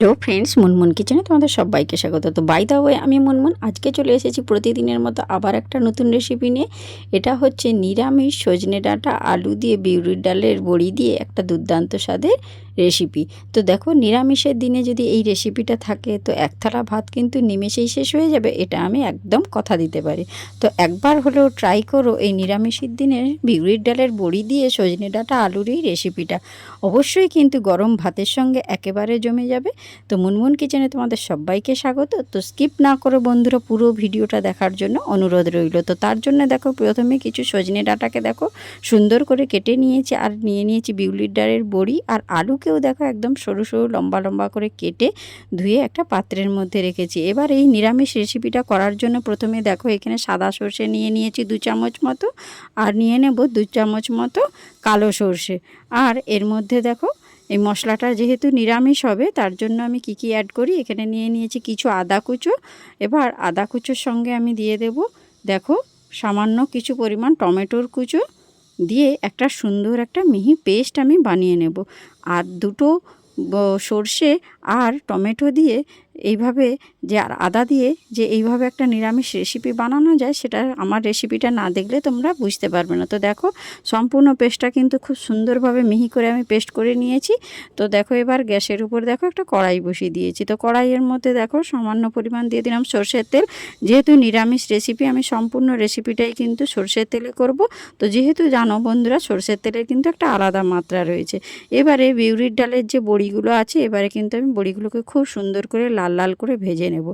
Hello friends Munmun কিচেনে তোমাদের সবাইকে স্বাগত। তো বাই দা ওয়ে আমি মুনমুন আজকে চলে এসেছি প্রতিদিনের মতো আবার একটা নতুন রেসিপি নিয়ে। এটা হচ্ছে নিরামিষ সজনে ডাঁটা, আলু দিয়ে বিউরির ডালের বড়ি দিয়ে একটা দুর্দান্ত স্বাদের রেসিপি তো দেখো, নিরামিষের দিনে যদি এই রেসিপিটা থাকে, তো এক থালা ভাত কিন্তু নিমেষেই শেষ হয়ে যাবে, এটা আমি একদম কথা দিতে পারি। তো একবার হলেও ট্রাই করো এই নিরামিষের দিনের বিউরির ডালের বড়ি দিয়ে সজনে ডাঁটা আলুর এই রেসিপিটা অবশ্যই কিন্তু গরম ভাতের সঙ্গে একেবারে জমে যাবে। তো মুনমুন কিচেনে তোমাদের সবাইকে স্বাগত। তো স্কিপ না করে বন্ধুরা, পুরো ভিডিওটা দেখার জন্য অনুরোধ রইল। তো তার জন্য দেখো, প্রথমে কিছু সজনে ডাঁটাকে দেখো, সুন্দর করে কেটে নিয়েছি, আর নিয়ে নিয়েছি বিউলির ডালের বড়ি আর আলুকেও দেখো একদম সরু সরু, লম্বা লম্বা করে কেটে ধুয়ে একটা পাত্রের মধ্যে রেখেছি। এবার এই নিরামিষ রেসিপিটা করার জন্য প্রথমে দেখো এখানে সাদা সর্ষে নিয়ে নিয়েছি দু চামচ মতো, আর নিয়ে নেব দু চামচ মতো কালো সর্ষে। আর এর মধ্যে দেখো এই মশলাটা যেহেতু নিরামিষ হবে, তার জন্য আমি কি কি অ্যাড করি? এখানে নিয়ে নিয়েছি কিছু আদা কুচো। এবার আদা কুচোর সঙ্গে আমি দিয়ে দেব, দেখো সামান্য কিছু পরিমাণ টমেটোর কুচো দিয়ে একটা সুন্দর একটা মিহি পেস্ট আমি বানিয়ে নেব। আর দুটো সর্ষে আর টমেটো দিয়ে এইভাবে যে আর আদা দিয়ে যে এইভাবে একটা নিরামিষ রেসিপি বানানো যায়, সেটা আমার রেসিপিটা না দেখলে তোমরা বুঝতে পারবে না। তো দেখো, সম্পূর্ণ পেস্টটা কিন্তু খুব সুন্দরভাবে মিহি করে আমি পেস্ট করে নিয়েছি। তো দেখো, এবার গ্যাসের উপর দেখো একটা কড়াই বসিয়ে দিয়েছি। তো কড়াইয়ের মধ্যে দেখো, সামান্য পরিমাণ দিয়ে দিলাম সর্ষের তেল। যেহেতু নিরামিষ রেসিপি আমি সম্পূর্ণ রেসিপিটাই কিন্তু সর্ষের তেলে করব। তো যেহেতু জানো বন্ধুরা, সর্ষের তেলের কিন্তু একটা আলাদা মাত্রা রয়েছে। এবারে বিউরির ডালের যে বড়িগুলো আছে, এবারে কিন্তু আমি বড়িগুলোকে খুব সুন্দর করে লাল লাল করে ভেজে নেব।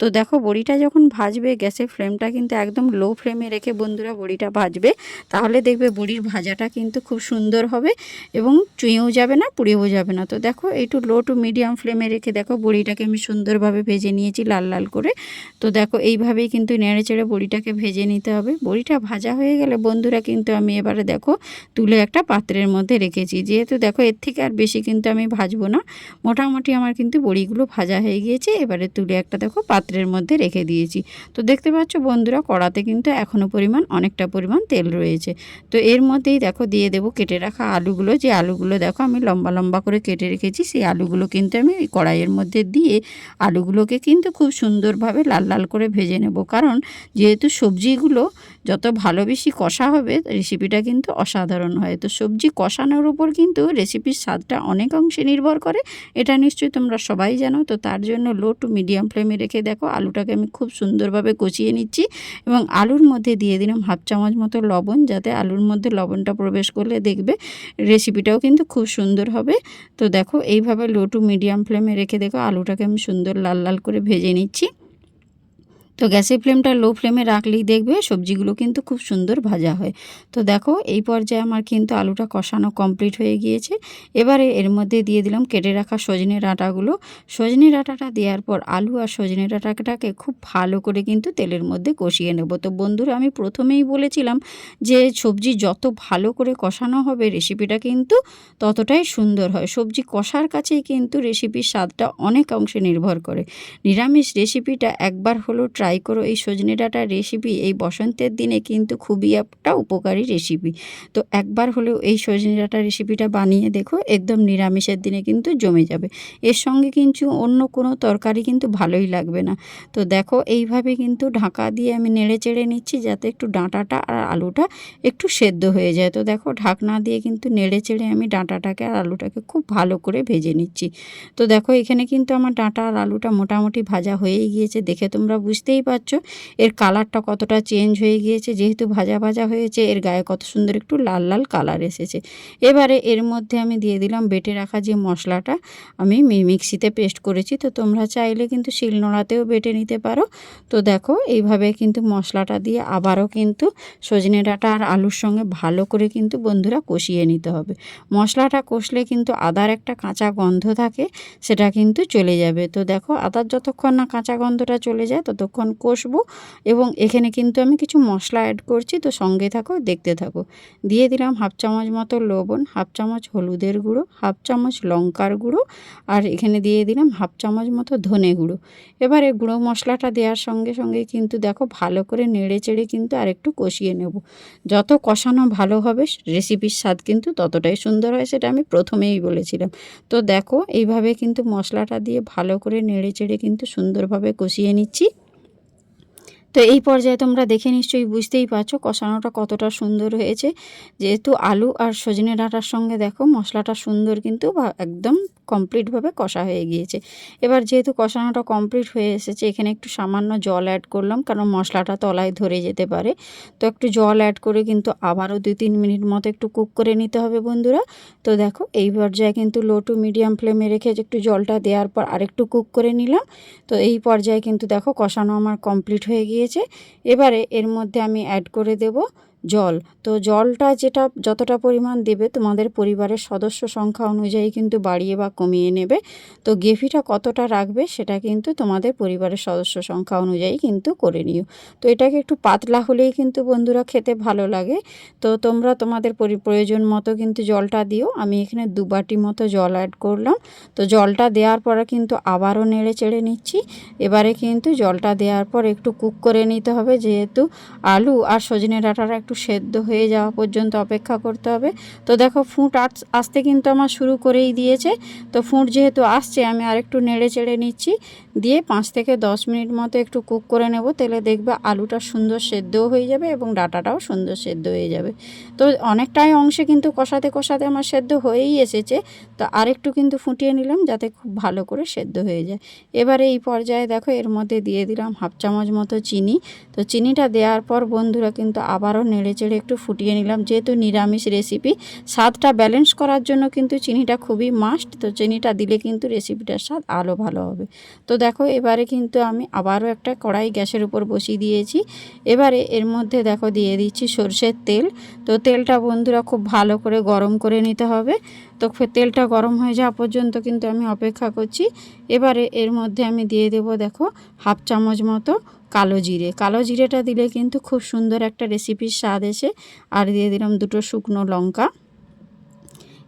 তো দেখো বড়িটা যখন ভাজবে, গ্যাসের ফ্লেমটা কিন্তু একদম লো ফ্লেমে রেখে বন্ধুরা বড়িটা ভাজবে, তাহলে দেখবে বড়ির ভাজাটা কিন্তু খুব সুন্দর হবে এবং চুঁয়েও যাবে না, পুড়েও যাবে না। তো দেখো একটু লো টু মিডিয়াম ফ্লেমে রেখে দেখো বড়িটাকে আমি সুন্দরভাবে ভেজে নিয়েছি লাল লাল করে। তো দেখো এইভাবেই কিন্তু নেড়ে চেড়ে বড়িটাকে ভেজে নিতে হবে। বড়িটা ভাজা হয়ে গেলে বন্ধুরা কিন্তু আমি এবারে দেখো তুলে একটা পাত্রের মধ্যে রেখেছি। যেহেতু দেখো এর থেকে আর বেশি কিন্তু আমি ভাজবো না, মোটামুটি আমার কিন্তু বড়িগুলো ভাজা হয়ে গিয়েছে, এবারে তুলে একটা দেখো পাত্রের মধ্যে রেখে দিয়েছি। তো দেখতে পাচ্ছ বন্ধুরা, কড়াতে কিন্তু এখনও পরিমাণ অনেকটা পরিমাণ তেল রয়েছে। তো এর মধ্যেই দেখো দিয়ে দেবো কেটে রাখা আলুগুলো। যে আলুগুলো দেখো আমি লম্বা লম্বা করে কেটে রেখেছি, সেই আলুগুলো কিন্তু আমি ওই কড়াইয়ের মধ্যে দিয়ে আলুগুলোকে কিন্তু খুব সুন্দরভাবে লাল লাল করে ভেজে নেব। কারণ যেহেতু সবজিগুলো যত ভালো বেশি কষা হবে রেসিপিটা কিন্তু অসাধারণ হয়। তো সবজি কষানোর উপর কিন্তু রেসিপির স্বাদটা অনেক অংশে নির্ভর করে। এটা নিশ্চয়ই তোমরা সবাই জানো। তো তার জন্য লো টু মিডিয়াম ফ্লেমে রেখে দেখো, আলুটাকে আমি খুব সুন্দরভাবে কষিয়ে নিচ্ছি এবং আলুর মধ্যে দিয়ে দিলাম হাফ চামচ মতো লবণ, যাতে আলুর মধ্যে লবণটা প্রবেশ করলে দেখবে রেসিপিটাও কিন্তু খুব সুন্দর হবে। তো দেখো, এইভাবে লো টু মিডিয়াম ফ্লেমে রেখে দেখো, আলুটাকে আমি সুন্দর লাল লাল করে ভেজে নিচ্ছি। তো গ্যাসের ফ্লেমটা লো ফ্লেমে রাখলেই দেখবে সবজিগুলো কিন্তু খুব সুন্দর ভাজা হয়। তো দেখো, এই পর্যায়ে আমার কিন্তু আলুটা কষানো কমপ্লিট হয়ে গিয়েছে। এবারে এর মধ্যে দিয়ে দিলাম কেটে রাখা সজনে ডাঁটাগুলো। সজনে ডাঁটাটা দেওয়ার পর আলু আর সজনে ডাঁটাটাকে খুব ভালো করে কিন্তু তেলের মধ্যে কষিয়ে নেব। তো বন্ধুরা, আমি প্রথমেই বলেছিলাম যে সবজি যত ভালো করে কষানো হবে রেসিপিটা কিন্তু ততটাই সুন্দর হয়। সবজি কষার কাছেই কিন্তু রেসিপির স্বাদটা অনেক অংশে নির্ভর করে। নিরামিষ রেসিপিটা একবার হলো ট্রাই করো। এই সজনে ডাঁটার রেসিপি এই বসন্তের দিনে কিন্তু খুবই একটা উপকারী রেসিপি তো একবার হলেও এই সজনে ডাঁটার রেসিপিটা বানিয়ে দেখো, একদম নিরামিষের দিনে কিন্তু জমে যাবে। এর সঙ্গে কিন্তু অন্য কোনো তরকারি কিন্তু ভালোই লাগবে না। তো দেখো, এইভাবে কিন্তু ঢাকা দিয়ে আমি নেড়ে চেড়ে নিচ্ছি যাতে একটু ডাঁটাটা আর আলুটা একটু সেদ্ধ হয়ে যায়। তো দেখো, ঢাকনা দিয়ে কিন্তু নেড়ে চেড়ে আমি ডাঁটাটাকে আর আলুটাকে খুব ভালো করে ভেজে নিচ্ছি। তো দেখো, এখানে কিন্তু আমার ডাঁটা আর আলুটা মোটামুটি ভাজা হয়েই গিয়েছে। দেখে তোমরা বুঝতেই পারছ এর কালারটা কতটা চেঞ্জ হয়ে গিয়েছে। যেহেতু ভাজা ভাজা হয়েছে, এর গায়ে কত সুন্দর একটু লাল লাল কালার এসেছে। এবারে এর মধ্যে আমি দিয়ে দিলাম বেটে রাখা যে মশলাটা আমি মিক্সিতে পেস্ট করেছি। তো তোমরা চাইলে কিন্তু শিলনোড়াতেও বেটে নিতে পারো। তো দেখো, এইভাবে কিন্তু মশলাটা দিয়ে আবারও কিন্তু সজনে ডাঁটা আর আলুর সঙ্গে ভালো করে কিন্তু বন্ধুরা কষিয়ে নিতে হবে। মশলাটা কষলে কিন্তু আদার একটা কাঁচা গন্ধ থাকে, সেটা কিন্তু চলে যাবে। তো দেখো, আদার যতক্ষণ না কাঁচা গন্ধটা চলে যায়, ততক্ষণ কিছুক্ষণ কষবো এবং এখানে কিন্তু আমি কিছু মশলা অ্যাড করছি, তো সঙ্গে থাকো, দেখতে থাকো। দিয়ে দিলাম হাফ চামচ মতো লবণ হাফ চামচ হলুদের গুঁড়ো হাফ চামচ লঙ্কার গুঁড়ো, আর এখানে দিয়ে দিলাম হাফ চামচ মতো ধনে গুঁড়ো। এবারে গুঁড়ো মশলাটা দেওয়ার সঙ্গে সঙ্গে কিন্তু দেখো ভালো করে নেড়ে চেড়ে কিন্তু আরেকটু কষিয়ে নেব। যত কষানো ভালো হবে রেসিপির স্বাদ কিন্তু ততটাই সুন্দর হয়, সেটা আমি প্রথমেই বলেছিলাম। তো দেখো, এইভাবে কিন্তু মশলাটা দিয়ে ভালো করে নেড়ে চেড়ে কিন্তু সুন্দরভাবে কষিয়ে নিচ্ছি। তো এই পর্যায়ে তোমরা দেখে নিশ্চয়ই বুঝতেই পারছ কষানোটা কতটা সুন্দর হয়েছে। যেহেতু আলু আর সজনে ডাঁটার সঙ্গে দেখো মশলাটা সুন্দর কিন্তু একদম কমপ্লিটভাবে কষা হয়ে গিয়েছে। এবার যেহেতু কষানোটা কমপ্লিট হয়ে এসেছে এখানে একটু সামান্য জল অ্যাড করলাম কারণ মশলাটা তলায় ধরে যেতে পারে। তো একটু জল অ্যাড করে কিন্তু আবারও দু তিন মিনিট মতো একটু কুক করে নিতে হবে বন্ধুরা। তো দেখো এই পর্যায়ে কিন্তু লো টু মিডিয়াম ফ্লেমে রেখে একটু জলটা দেওয়ার পর আরেকটু কুক করে নিলাম। তো এই পর্যায়ে কিন্তু দেখো কষানো আমার কমপ্লিট হয়ে গিয়েছে এবারে এর মধ্যে আমি অ্যাড করে দেব জল। তো জলটা যেটা যতটা পরিমাণ দেবে তোমাদের পরিবারের সদস্য সংখ্যা অনুযায়ী কিন্তু বাড়িয়ে বা কমিয়ে নেবে। তো গ্রেভিটা কতটা রাখবে সেটা কিন্তু তোমাদের পরিবারের সদস্য সংখ্যা অনুযায়ী কিন্তু করে নিও। তো এটাকে একটু পাতলা হলেই কিন্তু বন্ধুরা খেতে ভালো লাগে। তো তোমরা তোমাদের প্রয়োজন মতো কিন্তু জলটা দিও। আমি এখানে দু বাটি মতো জল অ্যাড করলাম। তো জলটা দেওয়ার পরে কিন্তু আবারও নেড়ে চেড়ে নিচ্ছি। এবারে কিন্তু জলটা দেওয়ার পর একটু কুক করে নিতে হবে। যেহেতু আলু আর সজনে ডাঁটাটা একটু সেদ্ধ হয়ে যাওয়া পর্যন্ত অপেক্ষা করতে হবে। তো দেখো ফুট আসতে কিন্তু আমার শুরু করেই দিয়েছে। তো ফুট যেহেতু আসছে, আমি আরেকটু নেড়ে চেড়ে নিচ্ছি। দিয়ে পাঁচ থেকে দশ মিনিট মতো একটু কুক করে নেব। তেলে দেখবে আলুটা সুন্দর সেদ্ধও হয়ে যাবে এবং ডাটাটাও সুন্দর সেদ্ধ হয়ে যাবে। তো অনেকটাই অংশে কিন্তু কষাতে কষাতে আমার সেদ্ধ হয়েই এসেছে। তো আরেকটু কিন্তু ফুটিয়ে নিলাম যাতে খুব ভালো করে সেদ্ধ হয়ে যায়। এবারে এই পর্যায়ে দেখো এর মধ্যে দিয়ে দিলাম হাফ চামচ মতো চিনি। তো চিনিটা দেওয়ার পর বন্ধুরা কিন্তু আবারও নেড়ে চেড়ে একটু ফুটিয়ে নিলাম। যেহেতু নিরামিষ রেসিপি, স্বাদটা ব্যালেন্স করার জন্য কিন্তু চিনিটা খুবই মাস্ট। তো চিনিটা দিলে কিন্তু রেসিপিটার স্বাদ আলো ভালো হবে। তো দেখো, এবারে কিন্তু আমি আবারও একটা কড়াই গ্যাসের উপর বসিয়ে দিয়েছি। এবারে এর মধ্যে দেখো, দিয়ে দিচ্ছি সর্ষের তেল। তো তেলটা বন্ধুরা খুব ভালো করে গরম করে নিতে হবে। তো তেলটা গরম হয়ে যাওয়া পর্যন্ত কিন্তু আমি অপেক্ষা করছি। এবারে এর মধ্যে আমি দিয়ে দেব দেখো, হাফ চামচ মতো কালো জিরে। কালো জিরেটা দিলে কিন্তু খুব সুন্দর একটা রেসিপির স্বাদ এসে, আর দিয়ে দিলাম দুটো শুকনো লঙ্কা।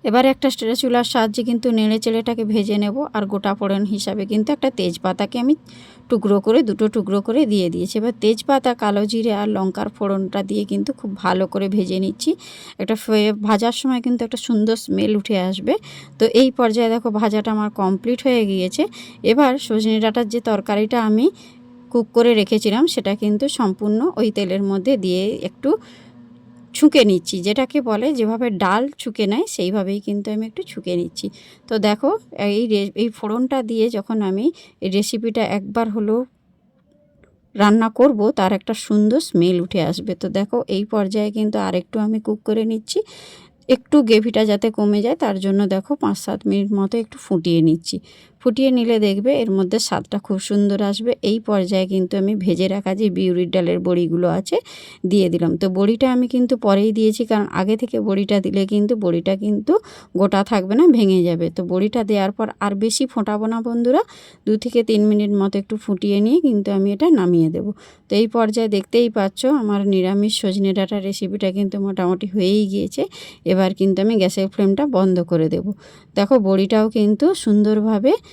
এবার একটা চুলার সাহায্যে কিন্তু নেড়ে চেড়েটাকে ভেজে নেব আর গোটা ফোড়ন হিসাবে কিন্তু একটা তেজপাতাকে আমি টুকরো করে, দুটো টুকরো করে দিয়ে দিয়েছি। এবার তেজপাতা, কালো জিরে আর লঙ্কার ফোড়নটা দিয়ে কিন্তু খুব ভালো করে ভেজে নিচ্ছি। একটা ভাজার সময় কিন্তু একটা সুন্দর স্মেল উঠে আসবে। তো এই পর্যায়ে দেখো ভাজাটা আমার কমপ্লিট হয়ে গিয়েছে। এবার সজনে ডাঁটার যে তরকারিটা আমি কুক করে রেখেছিলাম, সেটা কিন্তু সম্পূর্ণ ওই তেলের মধ্যে দিয়ে একটু ছুঁকে নিচ্ছি। যেটাকে বলে যেভাবে ডাল ছুঁকে নেয়, সেইভাবেই কিন্তু আমি একটু ছুঁকে নিচ্ছি। তো দেখো, এই এই ফোড়নটা দিয়ে যখন আমি এই রেসিপিটা একবার হলো রান্না করব, তার একটা সুন্দর স্মেল উঠে আসবে। তো দেখো, এই পর্যায়ে কিন্তু আরেকটু আমি কুক করে নিচ্ছি। একটু গ্রেভিটা যাতে কমে যায়, তার জন্য দেখো পাঁচ সাত মিনিট মতো একটু ফুটিয়ে নিচ্ছি। ফুটিয়ে নিলে দেখবে এর মধ্যে স্বাদটা খুব সুন্দর আসবে। এই পর্যায়ে কিন্তু আমি ভেজে রাখা যে বিউরির ডালের বড়িগুলো আছে দিয়ে দিলাম। তো বড়িটা আমি কিন্তু পরেই দিয়েছি কারণ আগে থেকে বড়িটা দিলে কিন্তু বড়িটা কিন্তু গোটা থাকবে না, ভেঙে যাবে। তো বড়িটা দেওয়ার পর আর বেশি ফোটাবো না বন্ধুরা। দু থেকে তিন মিনিট মতো একটু ফুটিয়ে নিয়ে কিন্তু আমি এটা নামিয়ে দেব। তো এই পর্যায়ে দেখতেই পাচ্ছ আমার নিরামিষ সজনে ডাটা রেসিপিটা কিন্তু মোটামুটি হয়েই গিয়েছে। এবার কিন্তু আমি গ্যাসের ফ্লেমটা বন্ধ করে দেব। দেখো বড়িটাও কিন্তু সুন্দরভাবে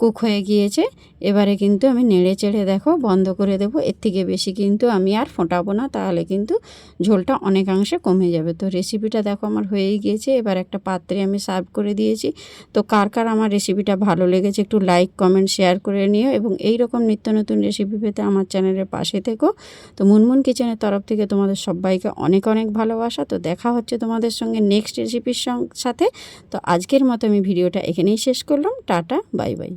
কুক হয়ে গিয়েছে। এবারে কিন্তু আমি নেড়ে চেড়ে দেখো বন্ধ করে দেবো। এর থেকে বেশি কিন্তু আমি আর ফোটাবো না। তাহলে কিন্তু ঝোলটা অনেকাংশে কমে যাবে। তো রেসিপিটা দেখো আমার হয়েই গিয়েছে। এবার একটা পাত্রে আমি সার্ভ করে দিয়েছি। তো কার কার আমার রেসিপিটা ভালো লেগেছে একটু লাইক কমেন্ট শেয়ার করে নিও এবং এই রকম নিত্য নতুন রেসিপি পেতে আমার চ্যানেলের পাশে থেকো। তো মুনমুন কিচেনের তরফ থেকে তোমাদের সবাইকে অনেক অনেক ভালোবাসা। তো দেখা হচ্ছে তোমাদের সঙ্গে নেক্সট রেসিপির সাথে। তো আজকের মতো আমি ভিডিওটা এখানেই শেষ করলাম। Tata bye bye